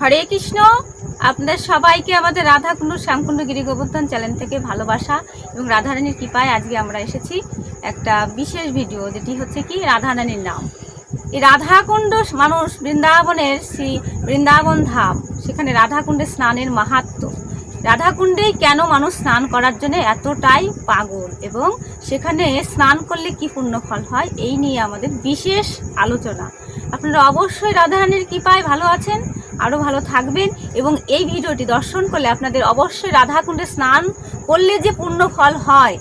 হরে কৃষ্ণ। আপনাদের সবাইকে আমাদের রাধাকুণ্ড শ্যামকুণ্ড গিরি গোবর্ধন চ্যানেল থেকে ভালোবাসা এবং রাধারানীর কৃপায় আজকে আমরা এসেছি একটা বিশেষ ভিডিও, যেটি হচ্ছে কি রাধারানীর নাম। এই রাধাকুণ্ড মানুষ বৃন্দাবনের শ্রী বৃন্দাবন ধাম, সেখানে রাধাকুণ্ডে স্নানের মাহাত্ম। রাধাকুণ্ডেই কেন মানুষ স্নান করার জন্য এতটাই পাগল এবং সেখানে স্নান করলে কি পুণ্যফল হয়, এই নিয়ে আমাদের বিশেষ আলোচনা। আপনারা অবশ্যই রাধারানীর কৃপায় ভালো আছেন। আরও ভালো থাকবেন এবং এই ভিডিওটি দর্শন করলে আপনাদের অবশ্যই রাধাকুণ্ডে স্নান করলে যে পূর্ণ ফল হয়।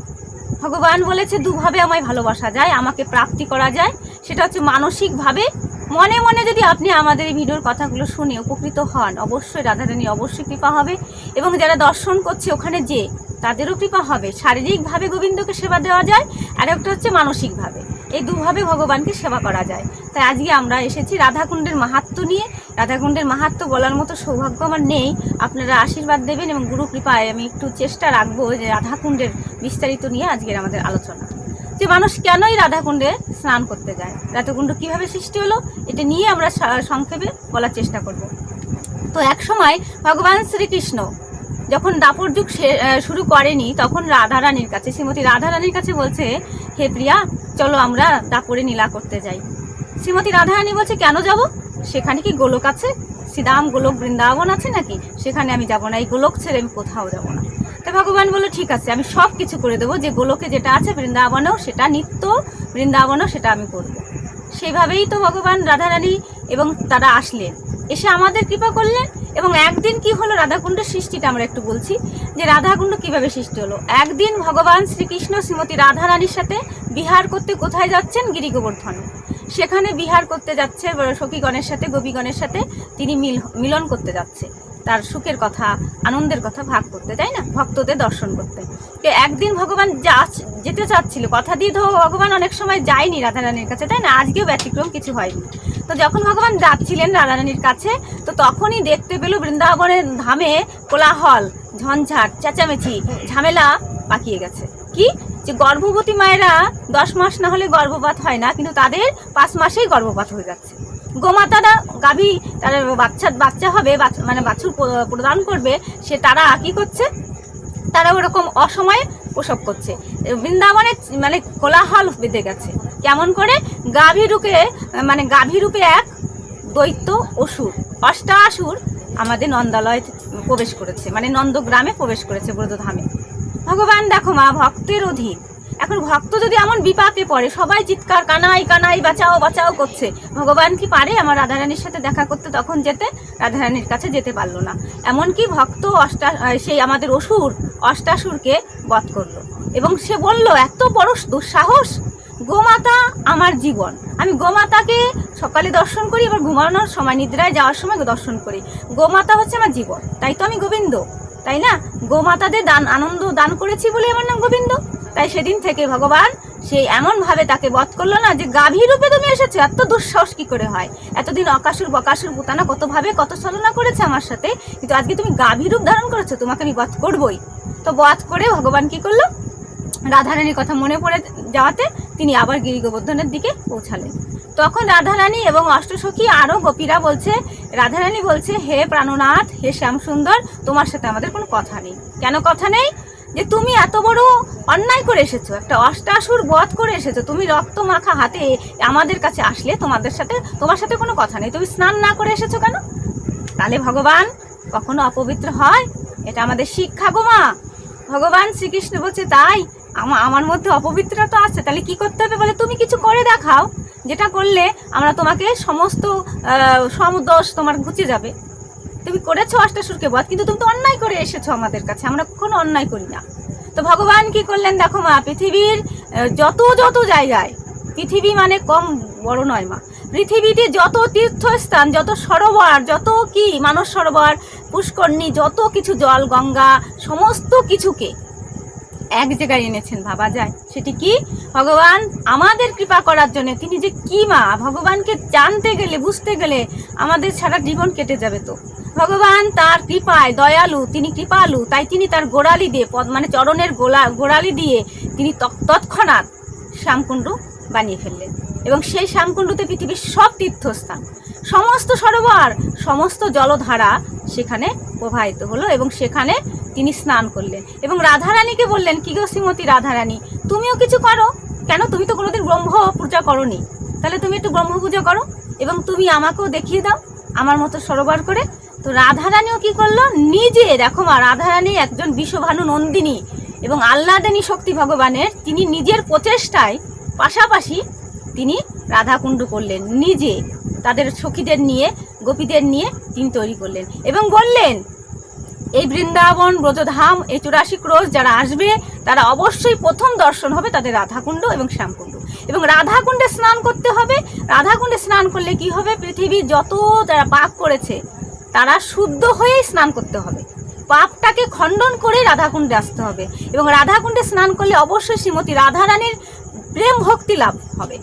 ভগবান বলেছে, দুভাবে আমায় ভালোবাসা যায়, আমাকে প্রাপ্তি করা যায়। সেটা হচ্ছে মানসিকভাবে মনে মনে যদি আপনি আমাদের এই ভিডিওর কথাগুলো শুনে উপকৃত হন, অবশ্যই রাধারানী অবশ্যই কৃপা হবে। এবং যারা দর্শন করছে ওখানে যে তাদেরও কৃপা হবে। শারীরিকভাবে গোবিন্দকে সেবা দেওয়া যায় আর একটা হচ্ছে মানসিকভাবে। এই দুভাবে ভগবানকে সেবা করা যায়। তাই আজকে আমরা এসেছি রাধাকুণ্ডের মাহাত্ম নিয়ে। রাধাকুণ্ডের মাহাত্ম বলার মতো সৌভাগ্য আমার নেই। আপনারা আশীর্বাদ দেবেন এবং গুরু কৃপায় আমি একটু চেষ্টা রাখব যে রাধাকুণ্ডের বিস্তারিত নিয়ে আজকের আমাদের আলোচনা। যে মানুষ কেনই রাধাকুণ্ডে স্নান করতে যায়? রাধাকুণ্ড কীভাবে সৃষ্টি হলো? এটা নিয়ে আমরা সংক্ষেপে বলার চেষ্টা করব। তো এক সময় ভগবান শ্রীকৃষ্ণ যখন দাপর যুগ শুরু করেনি, তখন রাধারানীর কাছে, শ্রীমতী রাধারানীর কাছে বলছে, হে প্রিয়া, চলো আমরা দাপরে নীলা করতে যাই। শ্রীমতী রাধারানী বলছে, কেন যাব? সেখানে কি গোলক আছে? শ্রীদাম গোলক বৃন্দাবন আছে নাকি? সেখানে আমি যাব না, এই গোলক ছেড়ে আমি কোথাও যাব না। তো ভগবান বলল, ঠিক আছে, আমি সব কিছু করে দেবো, যে গোলকে যেটা আছে বৃন্দাবনেও, সেটা নিত্য, বৃন্দাবনেও সেটা আমি করব। সেইভাবেই তো ভগবান রাধারানী এবং তারা আসলেন। এসে আমাদের কৃপা করলেন এবং একদিন কি হলো রাধাকুণ্ডের সৃষ্টিটা আমরা একটু বলছি, যে রাধাকুণ্ড কীভাবে সৃষ্টি হলো? একদিন ভগবান শ্রীকৃষ্ণ শ্রীমতী রাধারানীর সাথে বিহার করতে কোথায় যাচ্ছেন? গিরি গোবর্ধনে সেখানে বিহার করতে যাচ্ছে সখীগণের সাথে গোপীগণের সাথে, তিনি মিল মিলন করতে যাচ্ছে। তার সুখের কথা, আনন্দের কথা ভাগ করতে, তাই না? ভক্তদের দর্শন করতে। তো একদিন ভগবান যা যেতে চাচ্ছিল। কথা দিয়ে তো ভগবান অনেক সময় যায়নি রাধারানীর কাছে, তাই না? আজকেও ব্যতিক্রম কিছু হয়নি। তো যখন ভগবান যাচ্ছিলেন রাধারানীর কাছে, তো তখনই দেখতে পেল বৃন্দাবনের ধামে কোলাহল, ঝঞ্ঝাট, চেঁচামেচি, ঝামেলা পাকিয়ে গেছে। কি? যে গর্ভবতী মায়েরা দশ মাস না হলে গর্ভপাত হয় না, কিন্তু তাদের পাঁচ মাসেই গর্ভপাত হয়ে যাচ্ছে। গোমাতারা গাভী, তারা বাচ্চা বাচ্চা হবে মানে বাছুর প্রদান করবে, সে তারা কি করছে? তারা ওরকম অসময়ে প্রসব করছে। বৃন্দাবনে মানে কোলাহল বেঁধে গেছে। কেমন করে? গাভী রূপে মানে গাভী রূপে এক দৈত্য অসুর। অষ্টাসুর আমাদের নন্দালয় প্রবেশ করেছে মানে নন্দগ্রামে প্রবেশ করেছে ব্রতধামে ভগবান দেখো মা, ভক্তের অধীন। এখন ভক্ত যদি এমন বিপাকে পড়ে, সবাই চিৎকার, কানাই কানাই, বাঁচাও বাঁচাও করছে। ভগবান কি পারে? আমার রাধারানীর সাথে দেখা করতে তখন যেতে? রাধারানীর কাছে যেতে পারল না। এমনকি ভক্ত অষ্টা সেই আমাদের অসুর অষ্টাসুরকে বধ করল। এবং সে বলল, এত বড় দুঃসাহস! গোমাতা আমার জীবন। আমি গোমাতাকে সকালে দর্শন করি এবার ঘুমানোর সময়, নিদ্রায় যাওয়ার সময় দর্শন করি। গোমাতা হচ্ছে আমার জীবন। তাই তো আমি গোবিন্দ। তাই না? গোমাতাদের দান, আনন্দ দান করেছি বলে আমার নাম গোবিন্দ। তাই সেদিন থেকে ভগবান সেই এমন ভাবে তাকে বধ করল না যে গাভী রূপে তুমি এসেছ, এত দুঃসাহস কি করে হয়? এতদিন অকাসুর বকাসুর পুতানা কত ভাবে কত ছলনা করেছে আমার সাথে, কিন্তু আজকে তুমি গাভী রূপ ধারণ করেছ, তোমাকে আমি বধ করবই। তো বধ করে ভগবান কি করল? রাধারানীর কথা মনে পড়ে যাওয়াতে তিনি আবার গিরি গোবর্ধনের দিকে পৌঁছালেন। তখন রাধারানী এবং অষ্টসখী আরও গোপীরা বলছে, রাধারানী বলছে, হে প্রাণনাথ, হে শ্যামসুন্দর, তোমার সাথে আমাদের কোনো কথা নেই। কেন কথা নেই? যে তুমি এত বড় অন্যায় করে এসেছ, একটা অষ্টাসুর বধ করে এসেছ, তুমি রক্ত মাখা হাতে আমাদের কাছে আসলে তোমাদের সাথে, তোমার সাথে কোনো কথা নেই, তুমি স্নান না করে এসেছ কেন? তাহলে ভগবান, কখনো অপবিত্র হয়? এটা আমাদের শিক্ষা গো মা। ভগবান শ্রীকৃষ্ণ বলছে, তাই আমা- আমার মধ্যে অপবিত্রতা তো আছে, তাহলে কি করতে হবে বলে? তুমি কিছু করে দেখাও, যেটা করলে আমরা তোমাকে সমস্ত সমদোষ তোমার ঘুচে যাবে। তুমি করেছ অষ্টাসুরকে বধ, কিন্তু তুমি তো অন্যায় করে এসেছ আমাদের কাছে, আমরা কখনো অন্যায় করি না। তো ভগবান কি করলেন দেখো মা, পৃথিবীর যত যত জায়গায়, পৃথিবী মানে কম, বড় নয় মা, পৃথিবীতে যত তীর্থস্থান, যত সরোবর, যত কি, মানস সরোবর, পুষ্করণী, যত কিছু জল, গঙ্গা, সমস্ত কিছুকে এক জায়গায় এনেছেন, ভাবা যায়। সেটি কি? ভগবান আমাদের কৃপা করার জন্য। তিনি যে কি মা? ভগবানকে জানতে গেলে, বুঝতে গেলে আমাদের সারা জীবন কেটে যাবে তো। ভগবান তার কৃপায় দয়ালু, তিনি কৃপালু, তাই তিনি তার গোড়ালি দিয়ে, পদ মানে চরণের গোলা, গোড়ালি দিয়ে তিনি তৎ- তৎক্ষণাৎ শ্যামকুণ্ড বানিয়ে ফেললেন। এবং সেই শ্যামকুণ্ডতে পৃথিবীর সব তীর্থস্থান, সমস্ত সরোবর, সমস্ত জলধারা সেখানে প্রবাহিত হলো এবং সেখানে তিনি স্নান করলেন। এবং রাধারানীকে বললেন, কি গো শ্রীমতী রাধারানী, তুমিও কিছু করো? কেন? তুমি তো কোনোদিন ব্রহ্ম পূজা করনি। তাহলে তুমি একটু ব্রহ্ম পূজা করো এবং তুমি আমাকেও দেখিয়ে দাও আমার মতো সরোবর করে। তো রাধারানীও কি করল? নিজে, দেখো মা, রাধারানী একজন বিশ্বভানু নন্দিনী এবং আহ্লাদিনী শক্তি ভগবানের তিনি নিজের প্রচেষ্টায় পাশাপাশি তিনি রাধাকুণ্ড করলেন। নিজে তাদের সখীদের নিয়ে, গোপীদের নিয়ে তিনি তৈরি করলেন এবং বললেন এই বৃন্দাবন, ব্রজধাম, এই চুরাশি ক্রোশ যারা আসবে, তারা অবশ্যই প্রথম দর্শন হবে তাদের রাধাকুণ্ড এবং শ্যামকুণ্ড। এবং রাধাকুণ্ডে স্নান করতে হবে। রাধাকুণ্ডে স্নান করলে কি হবে? পৃথিবীর যত যারা পাপ করেছে, তারা শুদ্ধ হয়েই স্নান করতে হবে। পাপটাকে খণ্ডন করে রাধাকুণ্ডে আসতে হবে। এবং রাধাকুণ্ডে স্নান করলে অবশ্যই শ্রীমতী রাধারানীর প্রেম ভক্তি লাভ হবে।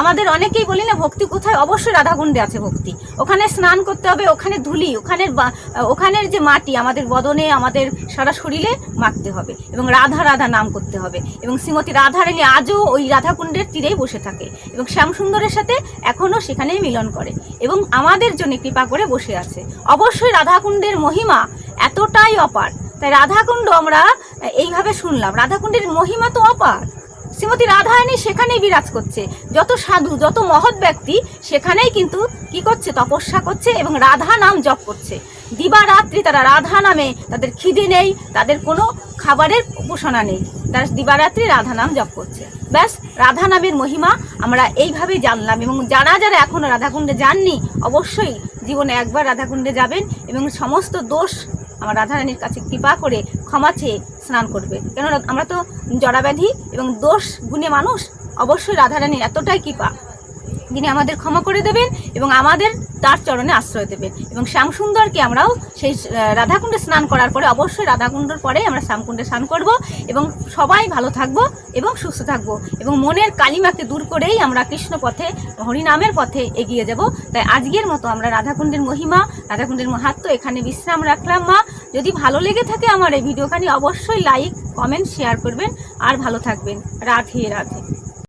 আমাদের অনেকেই বলি না, ভক্তি কোথায়? অবশ্যই রাধাকুণ্ডে আছে ভক্তি। ওখানে স্নান করতে হবে, ওখানে ধুলি, ওখানের ওখানের যে মাটি, আমাদের বদনে, আমাদের সারা শরীরে মাখতে হবে এবং রাধা রাধা নাম করতে হবে এবং শ্রীমতী রাধারানী আজও ওই রাধাকুণ্ডের তীরেই বসে থাকে এবং শ্যামসুন্দরের সাথে এখনও সেখানেই মিলন করে এবং আমাদের জন্য কৃপা করে বসে আছে। অবশ্যই রাধাকুণ্ডের মহিমা এতটাই অপার। তাই রাধাকুণ্ড আমরা এইভাবে শুনলাম। রাধাকুণ্ডের মহিমা তো অপার। শ্রীমতী রাধারানী সেখানেই বিরাজ করছে। যত সাধু, যত মহৎ ব্যক্তি সেখানেই কিন্তু কি করছে, তপস্যা করছে এবং রাধা নাম জপ করছে। দিবারাত্রি তারা রাধা নামে, তাদের খিদে নেই, তাদের কোনো খাবারের উপাসনা নেই। তারা দিবারাত্রি রাধা নাম জপ করছে। ব্যাস, রাধা নামের মহিমা আমরা এইভাবেই জানলাম এবং যারা যারা এখনও রাধাকুণ্ডে যাননি, অবশ্যই জীবনে একবার রাধাকুণ্ডে যাবেন এবং সমস্ত দোষ আমার রাধারানীর কাছে কৃপা করে ক্ষমা চেয়ে স্নান করবে। কেননা আমরা তো জড়াব্যাধি এবং দোষ গুণে মানুষ, অবশ্যই রাধারানীর এতটাই কৃপা। যিনি আমাদের ক্ষমা করে দেবেন এবং আমাদের তার চরণে আশ্রয় দেবেন। এবং শ্যামসুন্দরকে আমরাও সেই রাধাকুণ্ডে স্নান করার পরে অবশ্যই রাধাকুণ্ডর পরে আমরা শ্যামকুণ্ডে স্নান করব এবং সবাই ভালো থাকব এবং সুস্থ থাকব। এবং মনের কালিমাকে দূর করেই আমরা কৃষ্ণ পথে হরিনামের পথে এগিয়ে যাব। তাই আজকের মতো আমরা রাধাকুণ্ডের মহিমা, রাধাকুণ্ডের মাহাত্ম এখানে বিশ্রাম রাখলাম, মা। যদি ভালো লেগে থাকে আমার এই ভিডিওখানি, অবশ্যই লাইক কমেন্ট শেয়ার করবেন। আর ভালো থাকবেন। রাধে রাধে।